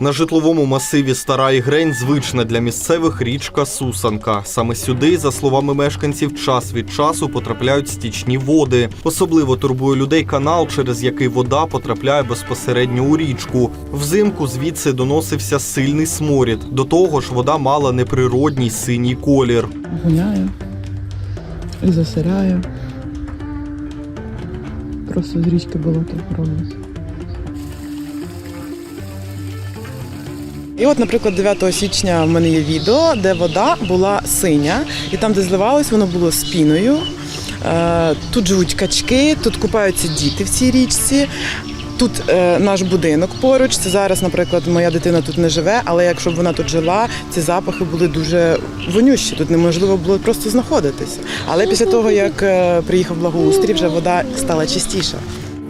На житловому масиві Стара Ігрень звична для місцевих річка Сусанка. Саме сюди, за словами мешканців, час від часу потрапляють стічні води. Особливо турбує людей канал, через який вода потрапляє безпосередньо у річку. Взимку звідси доносився сильний сморід. До того ж, вода мала неприродній синій колір. гуляє і засиряє. Просто з річки болото роблять. І от, наприклад, 9 січня в мене є відео, де вода була синя, і там, де зливалось, воно було з піною. Е, Тут живуть качки, тут купаються діти в цій річці. Тут е, наш будинок поруч. Це зараз, наприклад, моя дитина тут не живе, але якщо б вона тут жила, ці запахи були дуже вонющі. Тут неможливо було просто знаходитися. Але після того, як е, приїхав благоустрій, вже вода стала чистіша.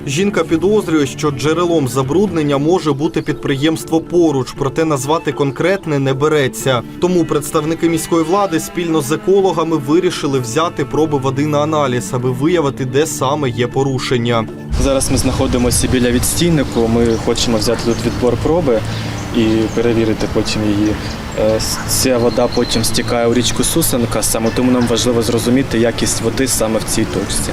Жінка підозрює, що джерелом забруднення може бути підприємство поруч, проте назвати конкретне не береться. Тому представники міської влади спільно з екологами вирішили взяти проби води на аналіз, аби виявити, де саме є порушення. Зараз ми знаходимося біля відстійнику. Ми хочемо взяти тут відбор проби і перевірити потім її. Е, Ця вода потім стікає у річку Сусенка, саме тому нам важливо зрозуміти якість води саме в цій точці.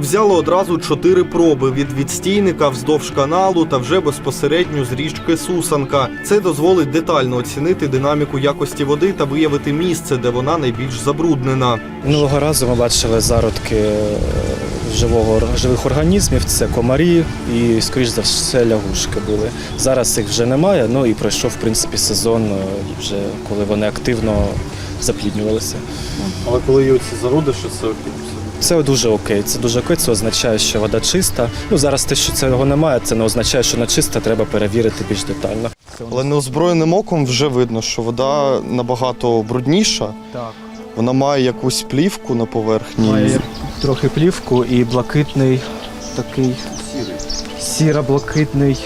Взяли одразу чотири проби від відстійника вздовж каналу та вже безпосередньо з річки Сусанка. Це дозволить детально оцінити динаміку якості води та виявити місце, де вона найбільш забруднена. Минулого разу ми бачили зародки е, живого, живих організмів, це комарі і, скоріш за все, лягушки були. Зараз їх вже немає, ну і пройшов, в принципі, сезон, е, вже коли вони активно запліднювалися. Але коли є ці зароди, що це Це дуже окей. Це дуже окей. Це означає, що вода чиста. Ну зараз те, що цього немає, це не означає, що вона чиста, треба перевірити більш детально. Але неозброєним оком вже видно, що вода набагато брудніша. Так. Вона має якусь плівку на поверхні. Має трохи плівку і блакитний такий сіро-блакитний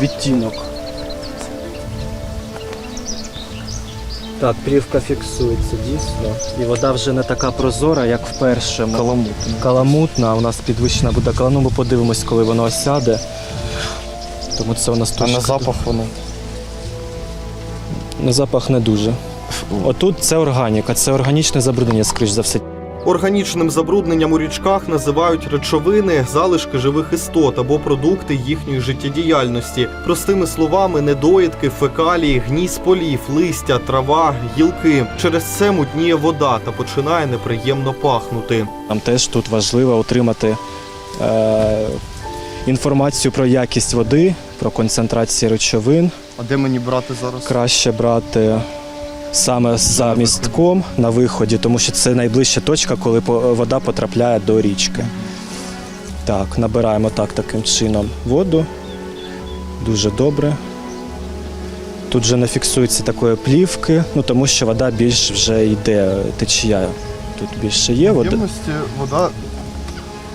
відтінок. Так, плівка фіксується дійсно. І вода вже не така прозора, як вперше. Каламутна. Каламутна. У нас підвищена буде кала. Ну, ми подивимось, коли воно осяде. Тому це у нас А на запах воно. На запах не дуже. Отут це органіка, це органічне забруднення, скоріш за все. Органічним забрудненням у річках називають речовини, залишки живих істот або продукти їхньої життєдіяльності. Простими словами, недоїдки, фекалії, гній з полів, листя, трава, гілки. Через це мутніє вода та починає неприємно пахнути. Нам теж тут важливо отримати е, інформацію про якість води, про концентрацію речовин. А де мені брати зараз? Краще брати саме за містком на виході, тому що це найближча точка, коли вода потрапляє до річки. Так, набираємо так таким чином воду. Дуже добре. Тут вже не фіксується такої плівки, ну тому що вода більш вже йде течія. Тут більше є води. вода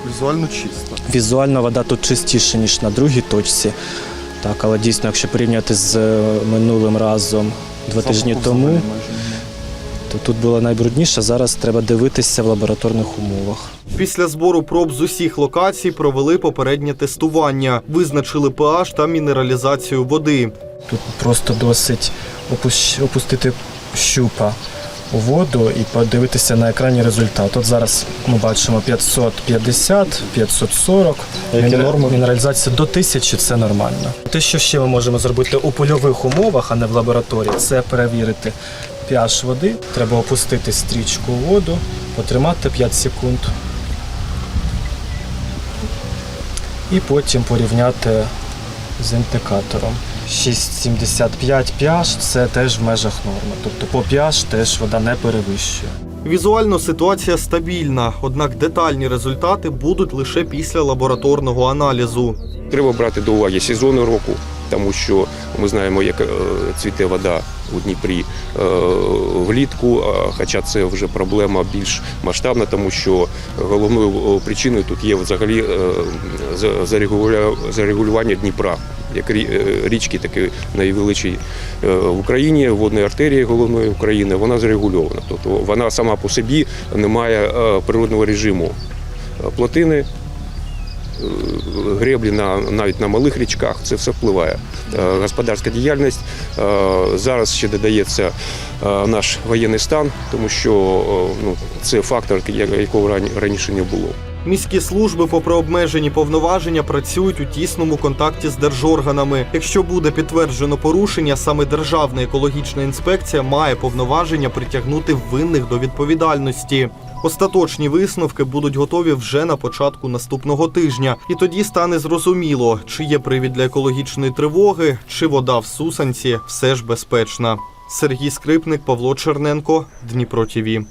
візуально чиста. Візуально вода тут чистіша, ніж на другій точці. Так, але дійсно, якщо порівняти з е, минулим разом два тижні тому, то тут була найбрудніша. Зараз треба дивитися в лабораторних умовах. Після збору проб з усіх локацій провели попереднє тестування, визначили pH та мінералізацію води. Тут просто досить опустити щупа воду і подивитися на екрані результат. От зараз ми бачимо 550, 540. Які норми? Мінералізація до 1000 – це нормально. Те, що ще ми можемо зробити у польових умовах, а не в лабораторії, це перевірити pH води. Треба опустити стрічку у воду, потримати 5 секунд. І потім порівняти з індикатором. 6,75 pH – це теж в межах норми. Тобто по pH теж вода не перевищує. Візуально ситуація стабільна, однак детальні результати будуть лише після лабораторного аналізу. Треба брати до уваги сезони року, тому що ми знаємо, як е, цвіте вода у Дніпрі е, влітку. Хоча це вже проблема більш масштабна, тому що головною е, причиною тут є взагалі зарегулювання Дніпра. Як річки, такі найвеличі в Україні, водної артерії головної України, вона зарегульована. Тобто вона сама по собі не має природного режиму. Плотини греблі на навіть на малих річках. Це все впливає. Е, Господарська діяльність е, зараз ще додається е, наш воєнний стан, тому що ну, це фактор, якого рані- раніше не було. Міські служби, попри обмежені повноваження, працюють у тісному контакті з держорганами. Якщо буде підтверджено порушення, саме Державна екологічна інспекція має повноваження притягнути винних до відповідальності. Остаточні висновки будуть готові вже на початку наступного тижня, і тоді стане зрозуміло, чи є привід для екологічної тривоги, чи вода в Сусанці все ж безпечна. Сергій Скрипник, Павло Черненко, Дніпро ТІВІ.